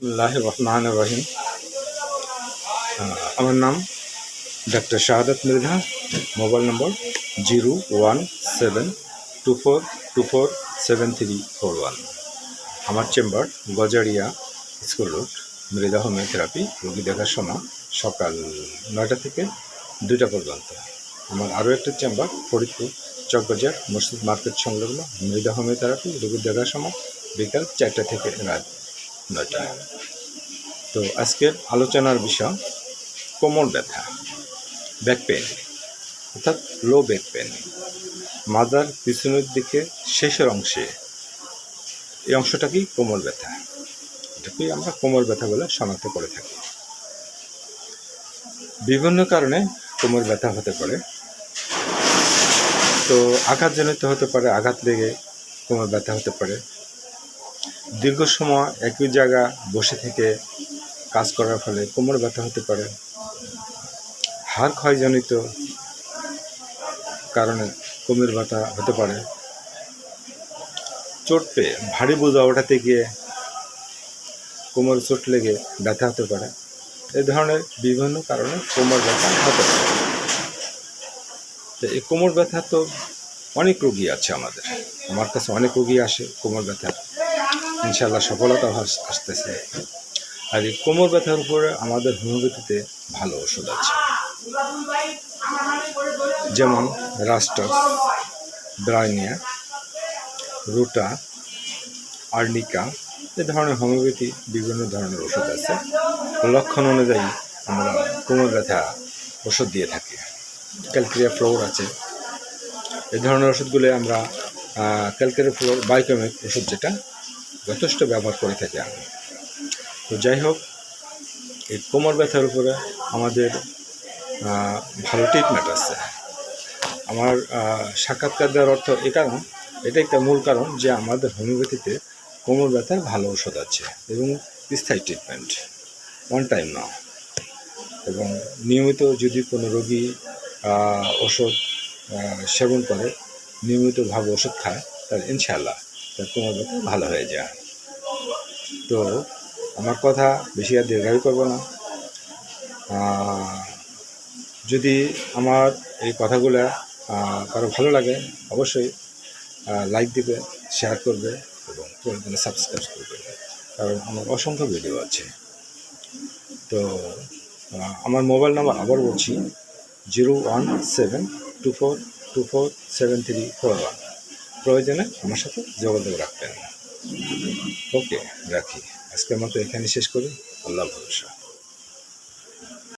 বিসমিল্লাহ রহমান রহিম আমার নাম doctor Shahadat Mridha mobile number zero one seven two four two four seven three four one. আমার chamber Gazaria school road Mridha homeotherapy রোগী দেখার সময় সকাল নয়টা থেকে দুইটা পর্যন্ত। আমার আরও একটা চেম্বার ফরিদপুর চকবাজার মসজিদ মার্কেট সংলগ্ন মৃধা হোমিওথেরাপি রোগী দেখার সময় বিকাল চারটা থেকে রাত নয়টা তো আজকের আলোচনার বিষয় কোমর ব্যথা ব্যাক পেন অর্থাৎ লো ব্যাক পেন মাজার পিছনের দিকে শেষের অংশে, এই অংশটাকেই কোমর ব্যথা? এটাকেই আমরা কোমর ব্যথা বলে শনাক্ত করে থাকি। বিভিন্ন কারণে কোমর ব্যথা হতে পারে। তো আঘাতজনিত হতে পারে, আঘাত লেগে কোমর ব্যথা হতে পারে। দীর্ঘ সময় একই জায়গা বসে থেকে কাজ করার ফলে কোমর ব্যথা হতে পারে। হাড় ক্ষয়জনিত কারণে কোমর ব্যথা হতে পারে। চোট পেয়ে ভারী বোঝা ওঠাতে গিয়ে কোমর চোট লেগে ব্যথা হতে পারে। এ ধরনের বিভিন্ন কারণে কোমর ব্যথা হতে পারে। তো এই কোমর ব্যথা তো অনেক রোগী আছে আমাদের। আমার কাছে অনেক রোগী আসে কোমর ব্যথা ইনশাল্লাহ সফলতা আসতেছে। আর এই কোমর ব্যথার উপরে আমাদের হোমিওপ্যাথিতে ভালো ওষুধ আছে। যেমন রাস্টস, ব্রাইনিয়া, রুটা, আর্নিকা, এ ধরনের হোমিওপ্যাথি বিভিন্ন ধরনের ওষুধ আছে। লক্ষণ অনুযায়ী আমরা কোমর ব্যথা ওষুধ দিয়ে থাকি। ক্যালক্রিয়া ফ্লোর আছে। এই ধরনের ওষুধগুলো আমরা ক্যালক্রিয়া ফ্লোর বাইকমিক ওষুধ যেটা যথেষ্ট ব্যবহার করে থাকি আমি। তো যাই হোক, এই কোমর ব্যথার উপরে আমাদের ভালো ট্রিটমেন্ট আছে। আমার সাক্ষাৎকার দেওয়ার অর্থ এ কারণ, এটা একটা মূল কারণ যে আমাদের হোমিওপ্যাথিতে কোমর ব্যথার ভালো ওষুধ আছে এবং স্থায়ী ট্রিটমেন্ট ওয়ান টাইম না এবং নিয়মিত যদি কোনো রোগী ওষুধ সেবন করে নিয়মিতভাবে ওষুধ খায়, তাহলে ইনশাল্লাহ তার কোমর ব্যথা ভালো হয়ে যায় তো আমার কথা বেশি আর দীর্ঘায়ু করব না। যদি আমার এই কথাগুলো কারও ভালো লাগে, অবশ্যই লাইক দিবে শেয়ার করবে এবং প্রয়োজনে সাবস্ক্রাইব করবে। কারণ আমার অসংখ্য ভিডিও আছে। তো আমার মোবাইল নাম্বার আবার বলছি zero one seven two four two four seven three four one প্রয়োজনে আমার সাথে যোগাযোগ রাখবেন ওকে রাখি। আজকের মতো এখানে শেষ করি। আল্লাহ ভরসা।